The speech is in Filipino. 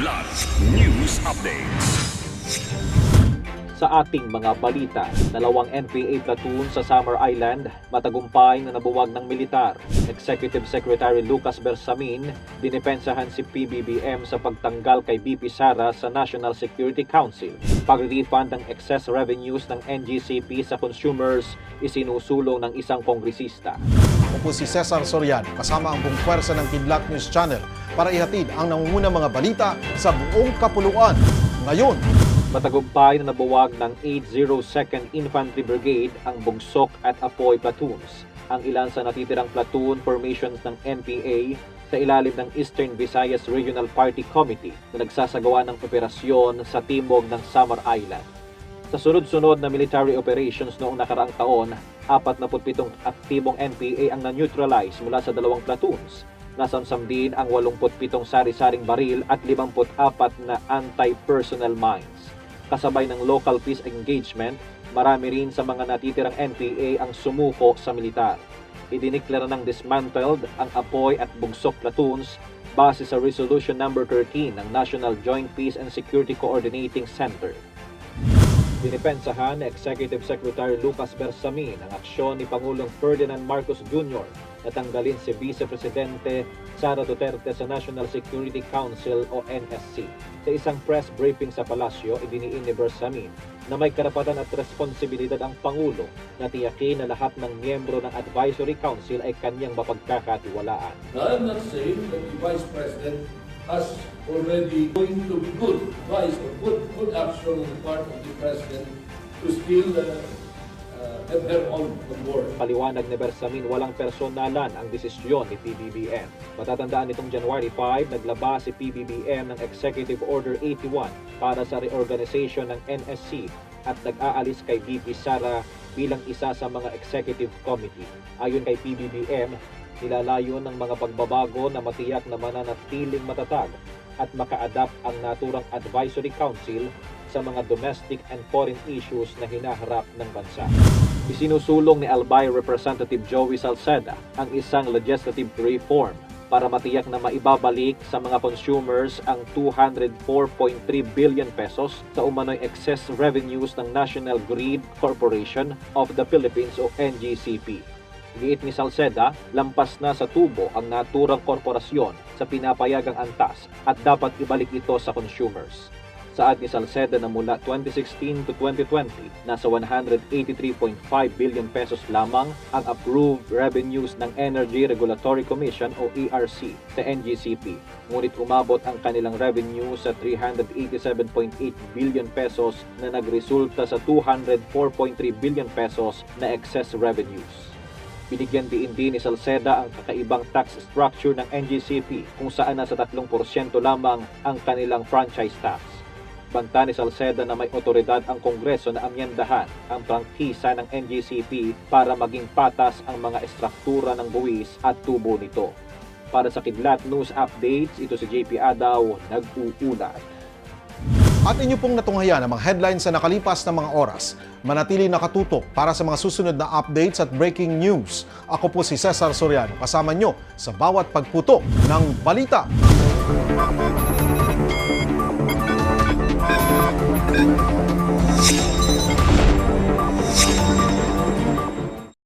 Kidlat News Updates. Sa ating mga balita, dalawang NPA platoon sa Summer Island matagumpay na nabuwag ng militar. Executive Secretary Lucas Bersamin dinipensahan si PBBM sa pagtanggal kay BP Sara sa National Security Council. Pag-refund ng excess revenues ng NGCP sa consumers isinusulong ng isang kongresista. Ako po si Cesar Soriano kasama ang buong pwersa ng Kidlat News Channel para ihatid ang nangungunang mga balita sa buong kapuluan. Ngayon, Matagumpay na nabuwag ng 802nd Infantry Brigade ang Bugsok at Apoy platoons. Ang ilan sa natitirang platoon formations ng NPA sa ilalim ng Eastern Visayas Regional Party Committee na nagsasagawa ng operasyon sa timog ng Samar Island. Sa sunod-sunod na military operations noong nakaraang taon, 47 aktibong NPA ang na-neutralize mula sa dalawang platoons. Nasamsam din ang 87 sari-saring baril at 54 na anti-personnel mines. Kasabay ng local peace engagement, marami rin sa mga natitirang NPA ang sumuko sa militar. Idiniklara ng dismantled ang Apoy at Bugsok platoons base sa Resolution Number 13 ng National Joint Peace and Security Coordinating Center. Dinipensahan ni Executive Secretary Lucas Bersamin ang aksyon ni Pangulong Ferdinand Marcos Jr. na tanggalin si Vice Presidente Sara Duterte sa National Security Council o NSC. Sa isang press briefing sa palasyo, idiniin ni Bersamin na may karapatan at responsibilidad ang Pangulo na tiyakin na lahat ng miyembro ng Advisory Council ay kanyang mapagkakatiwalaan. I'm not saying that the Vice President has already going to be good advice or good, good action on the part of the President to still uh, have her on, board. Paliwanag ni Bersamin walang personalan ang desisyon ni PBBM. Matatandaan nitong January 5, naglabas si PBBM ng Executive Order 81 para sa reorganization ng NSC at nag-aalis kay VP Sara bilang isa sa mga executive committee. Ayon kay PBBM, nilalayon ng mga pagbabago na matiyak na mananatiling matatag at maka-adapt ang naturang advisory council sa mga domestic and foreign issues na hinaharap ng bansa. Isinusulong ni Albay Representative Joey Salceda ang isang legislative reform para matiyak na maibabalik sa mga consumers ang 204.3 billion pesos sa umano'y excess revenues ng National Grid Corporation of the Philippines o NGCP. Giit ni Salceda, lampas na sa tubo ang naturang korporasyon sa pinapayagang antas at dapat ibalik ito sa consumers. Saad ni Salceda na mula 2016 to 2020, nasa 183.5 billion pesos lamang ang approved revenues ng Energy Regulatory Commission o ERC sa NGCP. Ngunit umabot ang kanilang revenue sa 387.8 billion pesos na nagresulta sa 204.3 billion pesos na excess revenues. Binigyan diin din ni Salceda ang kakaibang tax structure ng NGCP kung saan nasa 3% lamang ang kanilang franchise tax. Banta ni Salceda na may otoridad ang Kongreso na amyendahan ang prangkisa ng NGCP para maging patas ang mga estruktura ng buwis at tubo nito. Para sa Kidlat News Updates, ito si JP Adaw, nag-uulat. at inyo pong natunghayan ang mga headlines sa nakalipas na mga oras. Manatili nakatutok para sa mga susunod na updates at breaking news. Ako po si Cesar Soriano, kasama nyo sa bawat pagputo ng balita.